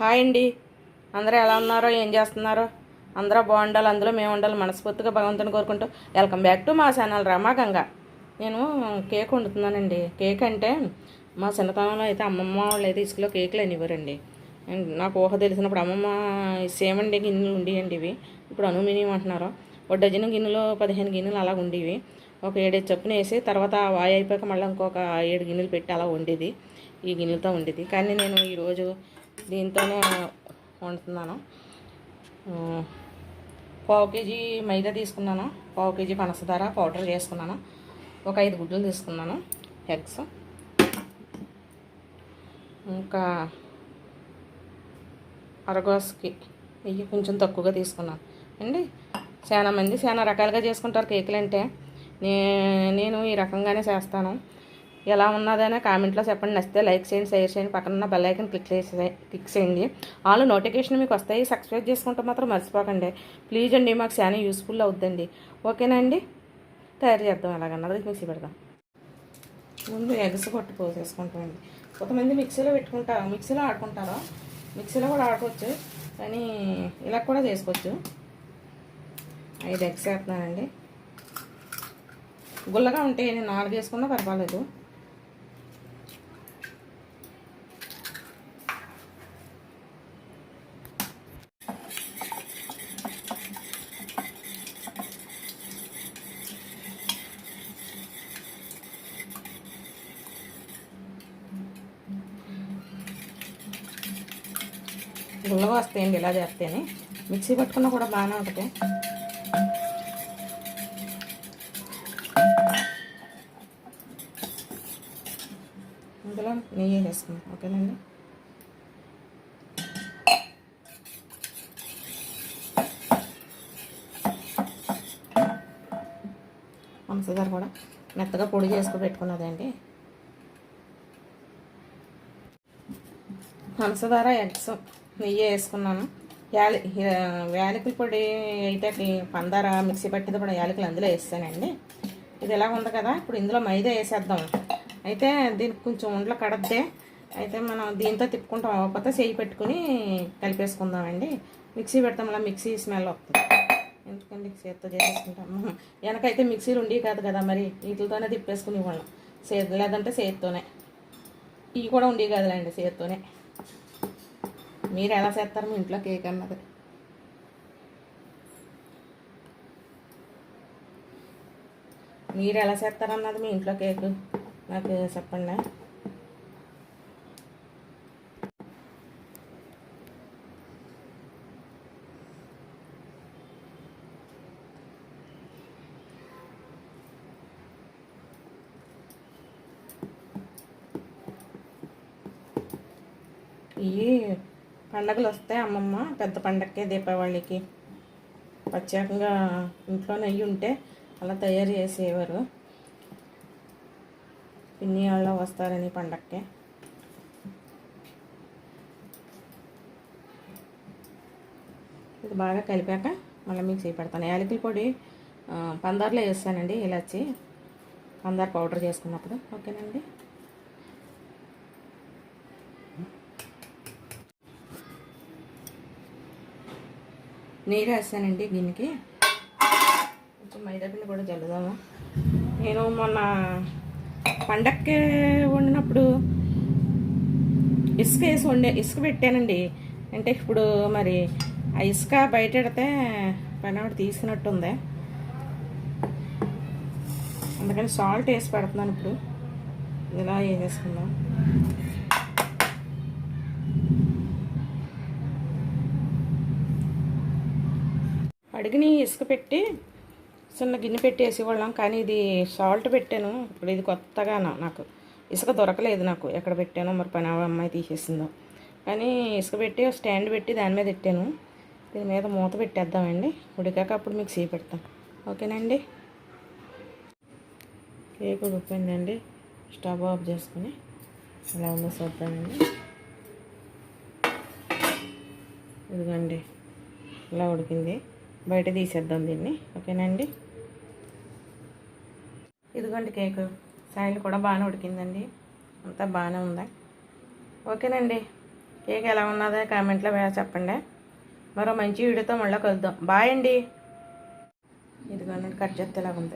Hi అండి. అందరూ ఎలా ఉన్నారో? ఏం చేస్తున్నారో? అందరూ బాగుండాలి అందులో మేము ఉండాలి మనస్ఫూర్తిగా భగవంతుని కోరుకుంటూ. వెల్కమ్ బ్యాక్ టు మా ఛానల్ రమాగంగా నేను కేక్ వండుతున్నానండి. కేక్ అంటే మా చిన్నతనంలో అయితే అమ్మమ్మ వాళ్ళు అయితే ఇసుకలో కేకులు అనేవారండి నాకు ఊహ తెలిసినప్పుడు అమ్మమ్మ సేమండి గిన్నెలు ఉండేయండి ఇవి. ఇప్పుడు అల్యూమినియం అంటున్నారు. ఒక డజన్ గిన్నెలు పదిహేను గిన్నెలు అలా ఉండేవి. ఒక ఏడేడు చప్పున వేసి తర్వాత వాయి అయిపోయాక మళ్ళీ ఇంకొక ఏడు గిన్నెలు పెట్టి అలా వండేది. ఈ గిన్నెలతో ఉండేది కానీ నేను ఈరోజు దీంతోనే వండుతున్నాను. పావు కేజీ మైదా తీసుకున్నాను. పావు కేజీ పనసదార పౌడర్ చేసుకున్నాను. ఒక ఐదు గుడ్లు తీసుకున్నాను. ఎగ్స్. ఇంకా అరగోస్కి నెయ్యి కొంచెం తక్కువగా తీసుకున్నాను. అండి చాలా మంది చాలా రకాలుగా చేసుకుంటారు కేకులు అంటే నే నేను ఈ రకంగానే చేస్తాను. ఎలా ఉన్నదైనా కామెంట్లో చెప్పండి. నచ్చితే లైక్ చేయండి షేర్ చేయండి. పక్కన ఉన్న బెల్ ఐకన్ క్లిక్ చేసి క్లిక్ చేయండి. ఆల్ నోటిఫికేషన్ మీకు వస్తాయి. సబ్స్క్రైబ్ చేసుకుంటే మాత్రం మర్చిపోకండి. ప్లీజ్ అండి మాకు చాలా యూస్ఫుల్ అవుద్దండి. ఓకేనా అండి? తయారు చేద్దాం ఎలాగన్నది. మిక్సీ పెడదాం. ముందు ఎగ్స్ కొట్టి పోసేసుకుంటామండి. కొంతమంది మిక్సీలో పెట్టుకుంటారు. మిక్సీలో ఆడుకుంటారు? మిక్సీలో కూడా ఆడుకోవచ్చు. కానీ ఇలా కూడా చేసుకోవచ్చు. ఐదు ఎగ్స్ వేస్తున్నానండి. గుల్లగా ఉంటే నేను నాలుగు వేసుకున్నా పర్వాలేదు. గుల్లగా వస్తాయండి ఇలా చేస్తేనే. మిక్సీ పట్టుకున్నా కూడా బాగానే ఉంటుంది. ఇందులో నెయ్యి వేసుకుందాం ఓకేనండి? పంచదార కూడా మెత్తగా పొడి చేసుకుని పెట్టుకున్నదండి. పంచదార ఎగ్స్ నెయ్యి వేసుకున్నాను. యాలి యాలకుల పొడి అయితే పందార మిక్సీ పట్టింది కూడా యాలకులు అందులో వేస్తానండి. ఇది ఎలా ఉంది కదా ఇప్పుడు ఇందులో మైదా వేసేద్దాం. అయితే దీనికి కొంచెం ఉండలు కడద్దే. అయితే మనం దీంతో తిప్పుకుంటాం. అవ్వకపోతే చేయి పెట్టుకుని కలిపేసుకుందామండి. మిక్సీ పెడతాం అలా మిక్సీ స్మెల్ వస్తుంది. ఎందుకండి చేత్తో చేసేసుకుంటాము వెనకైతే మిక్సీలు ఉండేవి కాదు కదా మరి వీటితోనే తిప్పేసుకుని వాళ్ళం. చేతి లేదంటే చేతితోనే. ఇవి కూడా ఉండేవి కాదులేండి చేతితోనే. మీరు ఎలా చేస్తారు మీ ఇంట్లో కేక్ అన్నది? మీరు ఎలా చేస్తారన్నది మీ ఇంట్లో కేక్? నాకు చెప్పండి. ఇవి పండగలు వస్తాయి అమ్మమ్మ పెద్ద పండగకే దీపావళికి. ప్రత్యేకంగా ఇంట్లో నెయ్యి ఉంటే అలా తయారు చేసేవారు. పిన్ని వాళ్ళు వస్తారని పండగకే ఇది బాగా కలిపాక మళ్ళీ మిక్సీ పెడతాను యాలకుల పొడి పందార్లో వేస్తానండి ఇలాచి. పందార్ పౌడర్ చేసుకున్నప్పుడు. ఓకేనండి? నీరు వేస్తానండి దీనికి. కొంచెం మైదాపిండి కూడా చల్లుదాము. నేను మొన్న పండక్కి వండినప్పుడు ఇసుక వేసి వండే ఇసుక పెట్టానండి. అంటే ఇప్పుడు మరి ఆ ఇసుక బయట పెడితే పైన తీసినట్టు ఉంది అందుకని సాల్ట్ వేసి పెడుతున్నాను ఇప్పుడు. ఇలా వేసేసుకుందాం అడిగిని ఇసుక పెట్టి చిన్న గిన్నె పెట్టి వాళ్ళం కానీ ఇది సాల్ట్ పెట్టాను. ఇప్పుడు ఇది కొత్తగా నాకు. ఇసుక దొరకలేదు నాకు. ఎక్కడ పెట్టానో మరి పని అమ్మాయి తీసేసిందో. కానీ ఇసుక పెట్టి స్టాండ్ పెట్టి దాని మీద పెట్టాను. దీని మీద మూత పెట్టేద్దామండి. ఉడికాక అప్పుడు మీకు సీ పెడతాం. ఓకేనండి? కేక్ ఉడిపోయిందండి స్టవ్ ఆఫ్ చేసుకుని అలా ఉందో చూద్దామండి. ఇదిగండి. ఇలా ఉడికింది. బయట తీసేద్దాం దీన్ని. ఓకేనండి? ఇదిగోండి కేకు. సాయిల్ కూడా బాగానే ఉడికిందండి. అంతా బాగానే ఉందా? ఓకేనండి. కేక్ ఎలా ఉన్నదో కామెంట్లో వే- చెప్పండి. మరో మంచి వీడియోతో మళ్ళీ కలుద్దాం. బాయ్ అండి. ఇదిగోనండి కట్ చేస్తే ఇలాగ ఉంది